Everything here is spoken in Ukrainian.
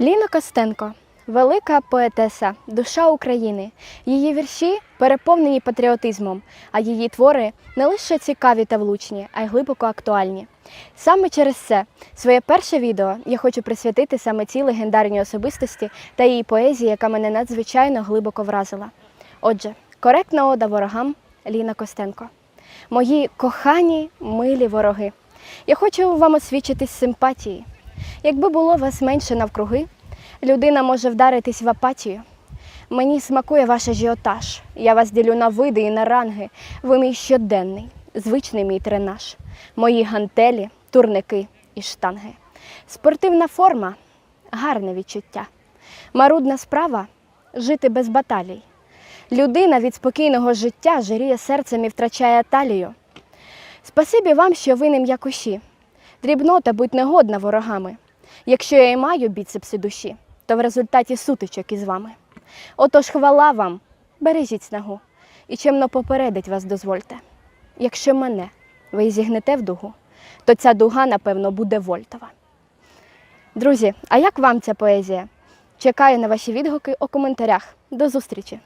Ліна Костенко велика поетеса, душа України. Її вірші переповнені патріотизмом, а її твори не лише цікаві та влучні, а й глибоко актуальні. Саме через це своє перше відео я хочу присвятити саме цій легендарній особистості та її поезії, яка мене надзвичайно глибоко вразила. Отже, коректна ода ворогам Ліна Костенко. Мої кохані, милі вороги. Я хочу вам освічитись симпатії. Якби було вас менше навкруги, людина може вдаритись в апатію. Мені смакує ваш ажіотаж. Я вас ділю на види і на ранги. Ви мій щоденний, звичний мій тренаж. Мої гантелі, турники і штанги. Спортивна форма гарне відчуття. Марудна справа жити без баталій. Людина від спокійного життя жиріє серцем і втрачає талію. Спасибі вам, що ви не м'якуші. Дрібнота будь негодна ворогами. Якщо я і маю біцепси душі, то в результаті сутичок із вами. Отож, хвала вам, бережіть снагу, і чемно попередить вас дозвольте. Якщо мене ви зігнете в дугу, то ця дуга, напевно, буде вольтова. Друзі, а як вам ця поезія? Чекаю на ваші відгуки у коментарях. До зустрічі!